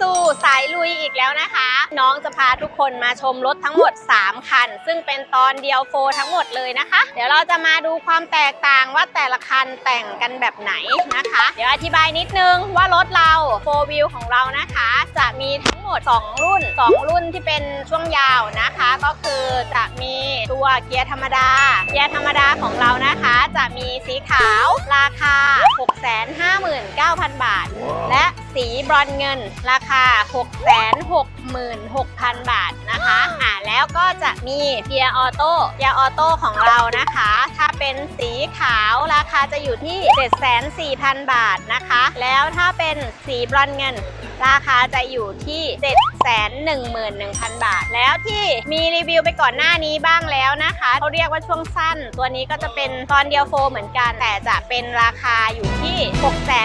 สู่สายลุยอีกแล้วนะคะ น้องจะพาทุกคนมาชมรถทั้งหมด 3 คัน ซึ่งเป็นตอนเดียวโฟทั้งหมดเลยนะคะ เดี๋ยวเราจะมาดูความแตกต่างว่าแต่ละคันแต่งกันแบบไหนนะคะ เดี๋ยวอธิบายนิดนึงว่ารถเราโฟวิวของเรานะคะ จะมีทั้งหมด 2 รุ่น 2 รุ่นที่เป็นช่วงยาวนะคะ ก็คือจะมีตัวเกียร์ธรรมดา เกียร์ธรรมดาของเรานะคะ จะมีสีขาวราคา 659,000 บาท และสีบรอนเงินราคา666,000 บาทนะคะอ่าแล้วก็จะมีเกียร์ออโต้เกียร์ออโต้ของเรานะคะ ถ้าเป็นสีขาวราคาจะอยู่ที่ 7,4,000บาทนะคะ แล้วถ้าเป็นสีบรอนเงิน ราคาจะอยู่ที่ 711,000 บาท แล้วที่มีรีวิวไปก่อนหน้านี้บ้างแล้วนะคะเขาเรียกว่าช่วงสั้น ตัวนี้ก็จะเป็นตอนเดียวโฟเหมือนกัน แต่จะเป็นราคาอยู่ที่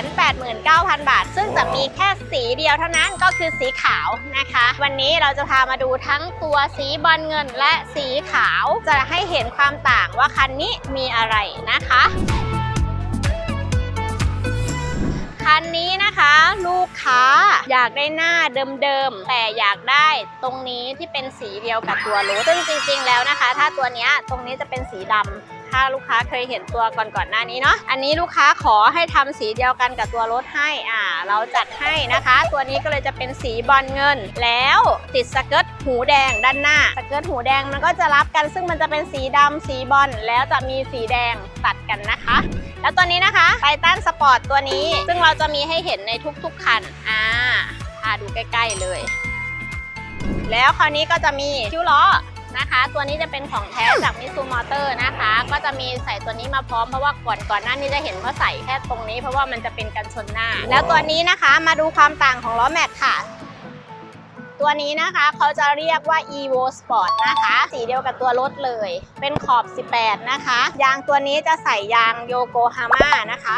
689,000 บาท ซึ่งจะมีแค่สีเดียวเท่านั้นก็คือสีขาวนะคะ วันนี้เราจะพามาดูทั้งตัวสีบอลเงินและสีขาวจะให้เห็นความต่างว่าคันนี้มีอะไรนะคะ คันนี้นะคะ ลูกค้าอยากได้หน้าเดิมๆแต่อยากได้ตรงนี้ที่เป็นสีเดียวกับตัวรถซึ่งจริงๆแล้วนะคะ ถ้าตัวเนี้ยตรงนี้จะเป็นสีดำ ถ้าลูกค้าเคยเห็นตัวก่อนก่อนๆหน้านี้เนาะอันนี้ลูกค้าขอให้ทำสีเดียวกันกับตัวรถให้อ่าเราจัดให้นะคะ ตัวนี้ก็เลยจะเป็นสีบอลเงิน แล้วติดสเกิร์ตหูแดงด้านหน้าสเกิร์ตหูแดงมันก็จะรับกัน ซึ่งมันจะเป็นสีดำสีบอลแล้วจะมีสีแดงตัดกันนะคะ แล้วตัวนี้นะคะไททันสปอร์ตตัวนี้ ซึ่งเราจะมีให้เห็นในทุกๆคันอ่าพาดูใกล้ ๆเลย แล้วคราวนี้ก็จะมีคิ้วล้อ นะคะ ตัวนี้จะเป็นของแท้จากมิซูมอเตอร์นะคะ ก็จะมีใส่ตัวนี้มาพร้อมเพราะว่าก่อนก่อนหน้านี้จะเห็นว่าใส่แค่ตรงนี้เพราะว่ามันจะเป็นกันชนหน้า แล้วตัวนี้นะคะมาดูความต่างของล้อแม็กค่ะ ตัวนี้นะคะเขาจะเรียกว่า evo sport นะคะ สีเดียวกับตัวรถเลย เป็นขอบ 18 นะคะ ยางตัวนี้จะใส่ยางโยโกฮาม่านะคะ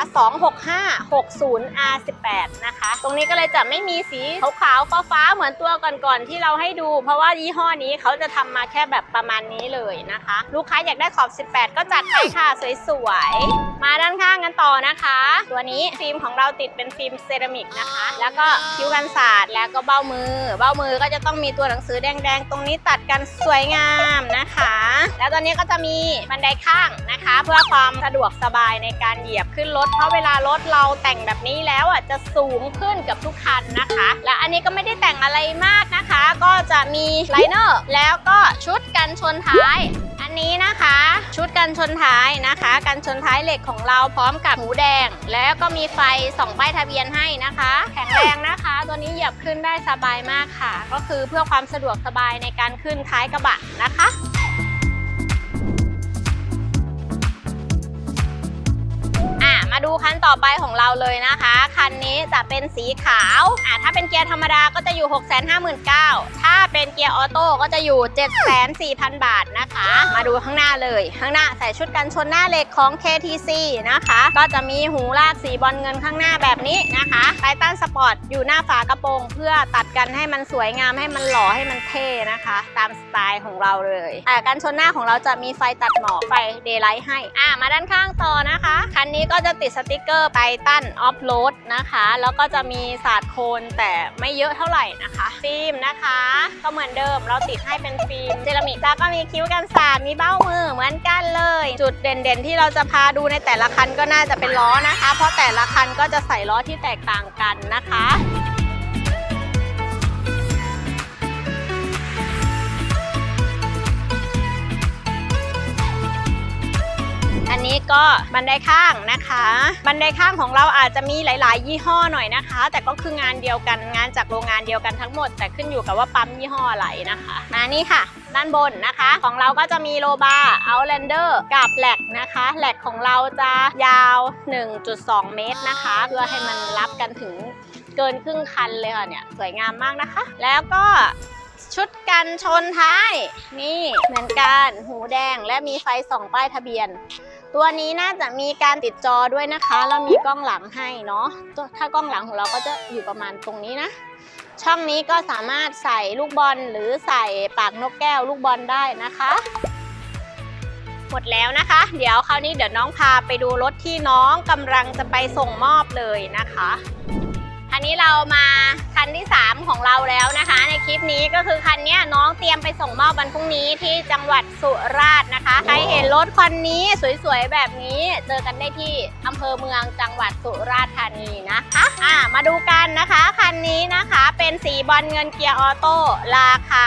26560 R18 นะคะ ตรงนี้ก็เลยจะไม่มีสีขาวๆฟ้าๆเหมือนตัวก่อนๆที่เราให้ดู เพราะว่ายี่ห้อนี้เขาจะทำมาแค่แบบประมาณนี้เลยนะคะ ลูกค้าอยากได้ขอบ 18 ก็จัดไปค่ะสวยๆ มาด้านข้างกันต่อนะคะ ตัวนี้ฟิล์มของเราติดเป็นฟิล์มเซรามิกนะคะ แล้วก็คิ้วกันศาสตร์แล้วก็เบ้ามือ เบ้ามือก็จะต้องมีตัวหนังสือแดงๆ ตรงนี้ตัดกันสวยงามนะคะ แล้วตัวนี้ก็จะมีบันไดข้างนะคะ เพื่อความสะดวกสบายในการเหยียบขึ้นรถ เพราะเวลารถเราแต่งแบบนี้แล้วอะจะสูงขึ้นกับทุกคันนะคะ และอันนี้ก็ไม่ได้แต่งอะไรมากนะคะ ก็จะมีไลเนอร์แล้วก็ชุดกันชนท้ายันนี้นะคะ ชุดกันชนท้ายนะคะ กันชนท้ายเหล็กของเราพร้อมกับหมูแดง แล้วก็มีไฟส่องป้ายทะเบียนให้นะคะ แข็งแรงนะคะ ตัวนี้เหยียบขึ้นได้สบายมากค่ะ ก็คือเพื่อความสะดวกสบายในการขึ้นท้ายกระบะนะคะ ดูคันต่อไปของเราเลยนะคะ คันนี้จะเป็นสีขาวอะถ้าเป็นเกียร์ธรรมดาก็จะอยู่ 659,000ถ้าเป็นเกียร์ออโต้ก็จะอยู่ 74,000 บาทนะคะ มาดูข้างหน้าเลย ข้างหน้าใส่ชุดกันชนหน้าเหล็กของ KTC นะคะ ก็จะมีหูลากสีบอลเงินข้างหน้าแบบนี้นะคะไททันสปอร์ตอยู่หน้าฝากระโปรง เพื่อตัดกันให้มันสวยงามให้มันหล่อให้มันเท่นะคะ ตามสไตล์ของเราเลยอะกันชนหน้าของเราจะมีไฟตัดหมอกไฟเดย์ไลท์ให้อะมาด้านข้างต่อนะคะ คันนี้ก็จะติดสติกเกอร์ไปตันออฟโรดนะคะ แล้วก็จะมีศาสตร์โคนแต่ไม่เยอะเท่าไหร่นะคะ ฟิล์มนะคะ ก็เหมือนเดิมเราติดให้เป็นฟิล์มเซรามิกแล้วก็มีคิ้วกันสาดมีเบ้ามือเหมือนกันเลย จุดเด่นๆ ที่เราจะพาดูในแต่ละคันก็น่าจะเป็นล้อนะคะ เพราะแต่ละคันก็จะใส่ล้อที่แตกต่างกันนะคะ ก็บันไดข้างนะคะ บันไดข้างของเราอาจจะมีหลาย ๆ ยี่ห้อหน่อยนะคะ แต่ก็คืองานเดียวกันงานจากโรงงานเดียวกันทั้งหมด แต่ขึ้นอยู่กับว่าปั๊มยี่ห้ออะไรนะคะมานี่ค่ะ ด้านบนนะคะ ของเราก็จะมีโลบาร์เอาแลนเดอร์กับแหลกนะคะแหลกของเราจะยาว 1.2 เมตรนะคะ เพื่อให้มันรับกันถึงเกินครึ่งคันเลยค่ะเนี่ยสวยงามมากนะคะ แล้วก็ ชุดกันชนท้าย นี่เหมือนกันหูแดงและมีไฟส่องป้ายทะเบียน ตัวนี้น่าจะมีการติดจอด้วยนะคะ แล้วมีกล้องหลังให้เนาะถ้ากล้องหลังของเราก็จะอยู่ประมาณตรงนี้นะ ช่องนี้ก็สามารถใส่ลูกบอลหรือใส่ปากนกแก้วลูกบอลได้นะคะหมดแล้วนะคะ เดี๋ยวคราวนี้เดี๋ยวน้องพาไปดูรถที่น้องกำลังจะไปส่งมอบเลยนะคะอันนี้เรามา คันที่ 3 ของเราแล้วนะคะ ในคลิปนี้ก็คือคันเนี้ยน้องเตรียมไปส่งมอบวันพรุ่งนี้ที่จังหวัดสุราษฎร์นะคะ ใครเห็นรถคันนี้สวยๆ แบบนี้ เจอกันได้ที่อำเภอเมืองจังหวัดสุราษฎร์ธานีนะคะอ่ามาดูกันนะคะคันนี้นะคะเป็นสีบอลเงินเกียร์ออโต้ราคา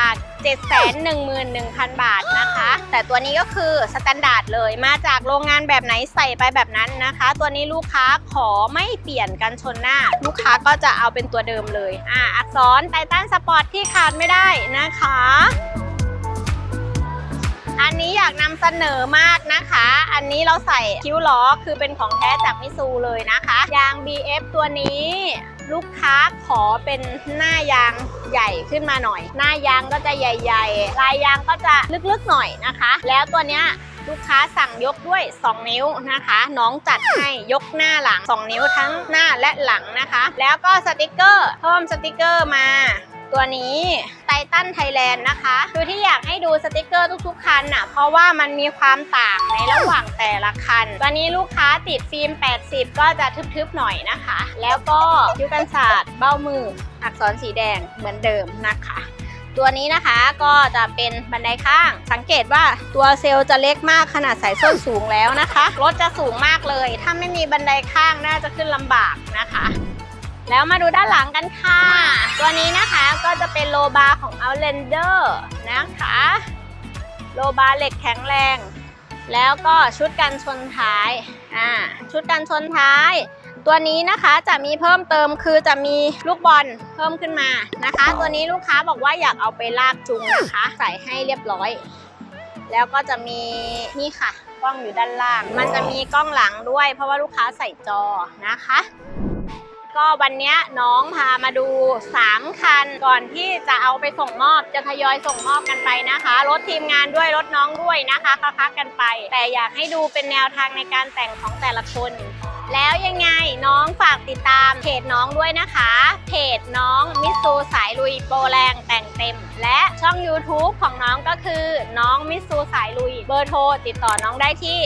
711,000 บาทนะคะ แต่ตัวนี้ก็คือสแตนดาร์ดเลยมาจากโรงงานแบบไหนใส่ไปแบบนั้นนะคะ ตัวนี้ลูกค้าขอไม่เปลี่ยนกันชนหน้า ลูกค้าก็จะเอาเป็นตัวเดิมเลยอ่าอักษรไททันสปอร์ตที่ขาดไม่ได้นะคะ อันนี้อยากนำเสนอมากนะคะ อันนี้เราใส่คิ้วล้อคือเป็นของแท้จากมิซูเลยนะคะ ยาง BF ตัวนี้ลูกค้าขอเป็นหน้ายางใหญ่ขึ้นมาหน่อย หน้ายางก็จะใหญ่ ๆ ลายยางก็จะลึกๆหน่อยนะคะ แล้วตัวเนี้ย ลูกค้าสั่งยกด้วย 2 นิ้วนะคะ น้องจัดให้ยกหน้าหลัง 2 นิ้วทั้งหน้าและหลังนะคะ แล้วก็สติกเกอร์เพิ่มสติกเกอร์มาตัวนี้ไททันไทยแลนด์นะคะคือที่อยากให้ดูสติกเกอร์ทุกๆคันน่ะเพราะว่ามันมีความต่างในระหว่างแต่ละคันตัวนี้ลูกค้าติดฟิล์ม 80 ก็จะทึบๆหน่อยนะคะ แล้วก็คิ้วกันศาสตร์เบ้ามืออักษรสีแดงเหมือนเดิมนะคะ ตัวนี้นะคะก็จะเป็นบันไดข้าง สังเกตว่าตัวเซลล์จะเล็กมากขนาดใส่ส้นสูงแล้วนะคะรถจะสูงมากเลย ถ้าไม่มีบันไดข้างน่าจะขึ้นลำบากนะคะ แล้วมาดูด้านหลังกันค่ะ ตัวนี้นะคะก็จะเป็นโลบาร์ของ Outlander นะคะโลบาร์เหล็กแข็งแรง แล้วก็ชุดกันชนท้ายอ่าชุดกันชนท้าย ตัวนี้นะคะจะมีเพิ่มเติมคือจะมีลูกบอลเพิ่มขึ้นมานะคะ ตัวนี้ลูกค้าบอกว่าอยากเอาไปลากจูงนะคะ ใส่ให้เรียบร้อย แล้วก็จะมีนี่ค่ะกล้องอยู่ด้านล่าง มันจะมีกล้องหลังด้วย เพราะว่าลูกค้าใส่จอนะคะก็วันนี้น้องพามาดู 3 คันก่อนที่จะเอาไปส่งมอบจะทยอยส่งมอบกันไปนะคะรถทีมงานด้วยรถน้องด้วยนะคะคักๆกันไป แต่อยากให้ดูเป็นแนวทางในการแต่งของแต่ละคน แล้วยังไงน้องฝากติดตามเพจน้องด้วยนะคะ เพจน้องมิสซูสายลุยโปรแรงแต่งเต็ม และช่อง YouTube ของน้องก็คือน้องมิสซูสายลุย เบอร์โทรติดต่อน้องได้ที่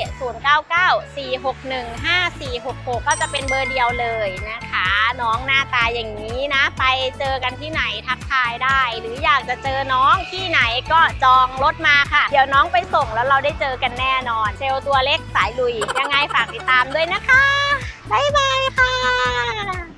0994615466 ก็จะเป็นเบอร์เดียวเลยนะคะ น้องหน้าตาอย่างนี้นะ ไปเจอกันที่ไหนทักทายได้ หรืออยากจะเจอน้องที่ไหนก็จองรถมาค่ะ เดี๋ยวน้องไปส่งแล้วเราได้เจอกันแน่นอน เซลตัวเล็กสายลุย ยังไงฝากติดตามด้วยนะคะ บ๊ายบายค่ะ